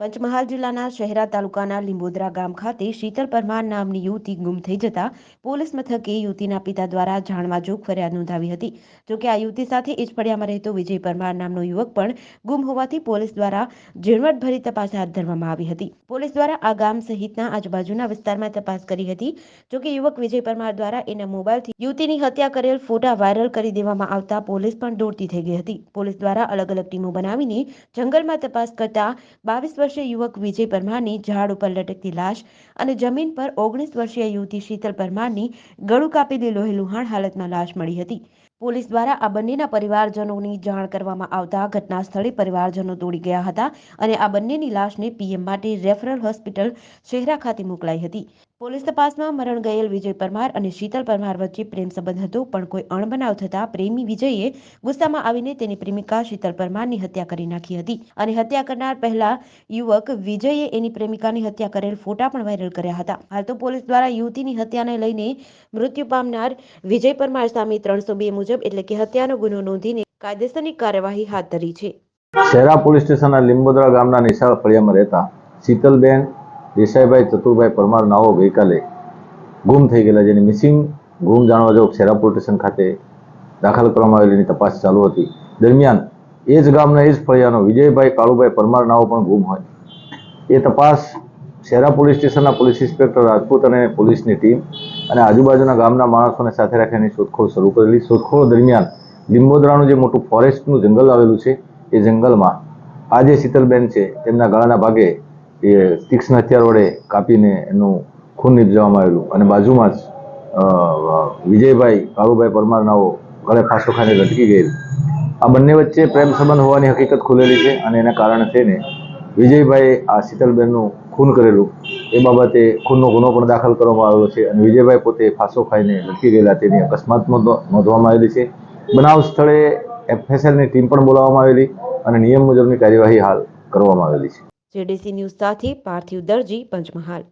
પંચમહાલ જિલ્લાના શહેરા તાલુકાના લીંબોદરા ગામ ખાતે શીતલ પરમાર નામની યુવતી ગુમ થઈ જતા પોલીસ મથકે યુવતીના પિતા દ્વારા જાણવા જોગ ફરિયાદ નોંધાવી હતી. જોકે આ યુવતી સાથે એ રહેતો વિજય પરમાર નામનો યુવક પણ ગુમ હોવાથી પોલીસ દ્વારા ઝીણવટભરી તપાસ હાથ ધરવામાં આવી હતી. પોલીસ દ્વારા આ ગામ સહિતના આજુબાજુના વિસ્તારમાં તપાસ કરી હતી. જોકે યુવક વિજય પરમાર દ્વારા એના મોબાઈલથી યુવતીની હત્યા કરેલ ફોટા વાયરલ કરી દેવામાં આવતા પોલીસ પણ દોડતી થઈ ગઈ હતી. પોલીસ દ્વારા અલગ અલગ ટીમો બનાવીને જંગલમાં તપાસ કરતા બાવીસ વર્ષીય યુવક વિજય પરમારની ઝાડ ઉપર લટકતી લાશ અને જમીન પર ઓગણીસ વર્ષીય યુવતી શીતલ પરમારની ગળું કાપેલી લોહી લુહાણ હાલતમાં લાશ મળી હતી. પોલીસ દ્વારા આ બંનેના પરિવારજનોની જાણ કરવામાં આવતા ઘટના સ્થળે પરિવારજનો દોડી ગયા હતા અને આ બંનેની લાશને પીએમ માટે રેફરલ હોસ્પિટલ શહેરા ખાતે મોકલાઈ હતી. પોલીસ તપાસમાં મરણ ગયેલ વિજય પરમાર અને શીતલ પરમાર વચ્ચે પ્રેમ સંબંધ હતો, પણ કોઈ અણબનાવ થતા પ્રેમી વિજયે ગુસ્સામાં આવીને તેની પ્રેમિકા શીતલ પરમારની હત્યા કરી નાખી હતી અને હત્યા કરનાર પહેલા યુવક વિજયે એની પ્રેમિકાની હત્યા કરેલ ફોટા પણ વાયરલ કર્યા હતા. હાલ તો પોલીસ દ્વારા યુવતીની હત્યાને લઈને મૃત્યુ પામનાર વિજય પરમાર સામે ત્રણસો બે મુજબ એટલે કે હત્યાનો ગુનો નોંધીને કાયદેસરની કાર્યવાહી હાથ ધરી છે. શહેરા પોલીસ સ્ટેશનના લીંબોદરા ગામના નિશાળ ફળિયામાં રહેતા શીતલબેન, દેસાઈભાઈ, ચતુરભાઈ પરમાર નાઓ ગઈકાલે ગુમ થઈ ગયેલા જેની મિસિંગ ગુમ જાણવા જોગ શહેરા પોલીસ સ્ટેશન ખાતે દાખલ કરવામાં આવેલીની તપાસ ચાલુ હતી. દરમિયાન એ જ ગામના એ જ ફળિયાનો વિજયભાઈ કાળુભાઈ પરમાર નાઓ પણ ગુમ હોય. એ તપાસ શહેરા પોલીસ સ્ટેશનના પોલીસ ઇન્સ્પેક્ટર રાજપૂત અને પોલીસની ટીમ અને આજુબાજુના ગામના માણસોને સાથે રાખીને શોધખોળ શરૂ કરેલી. શોધખોળ દરમિયાન લીંબોદરાનું જે મોટું ફોરેસ્ટનું જંગલ આવેલું છે, એ જંગલમાં આ જે શીતલબેન છે, તેમના ગળાના ભાગે એ તીક્ષ્ણ હથિયાર વડે કાપીને એનું ખૂન નીપજવામાં આવેલું. અને બાજુમાં જ વિજયભાઈ, કાળુભાઈ પરમારનાઓ ગળે ફાંસો ખાઈને લટકી ગયેલ. આ બંને વચ્ચે પ્રેમ સંબંધ હોવાની હકીકત ખુલેલી છે અને એના કારણે થઈને વિજયભાઈએ આ શીતલબેનનું ખૂન કરેલું, એ બાબતે ખૂનનો ગુનો પણ દાખલ કરવામાં આવેલો છે અને વિજયભાઈ પોતે ફાંસો ખાઈને લટકી ગયેલા તેની અકસ્માત નોંધ- નોંધવામાં આવેલી છે. બનાવ સ્થળે એફએસએલની ટીમ પણ બોલાવવામાં આવેલી અને નિયમ મુજબની કાર્યવાહી હાલ કરવામાં આવેલી છે. જેડીસી ન્યૂઝ સાથે પાર્થિવ દરજી, પંચમહાલ.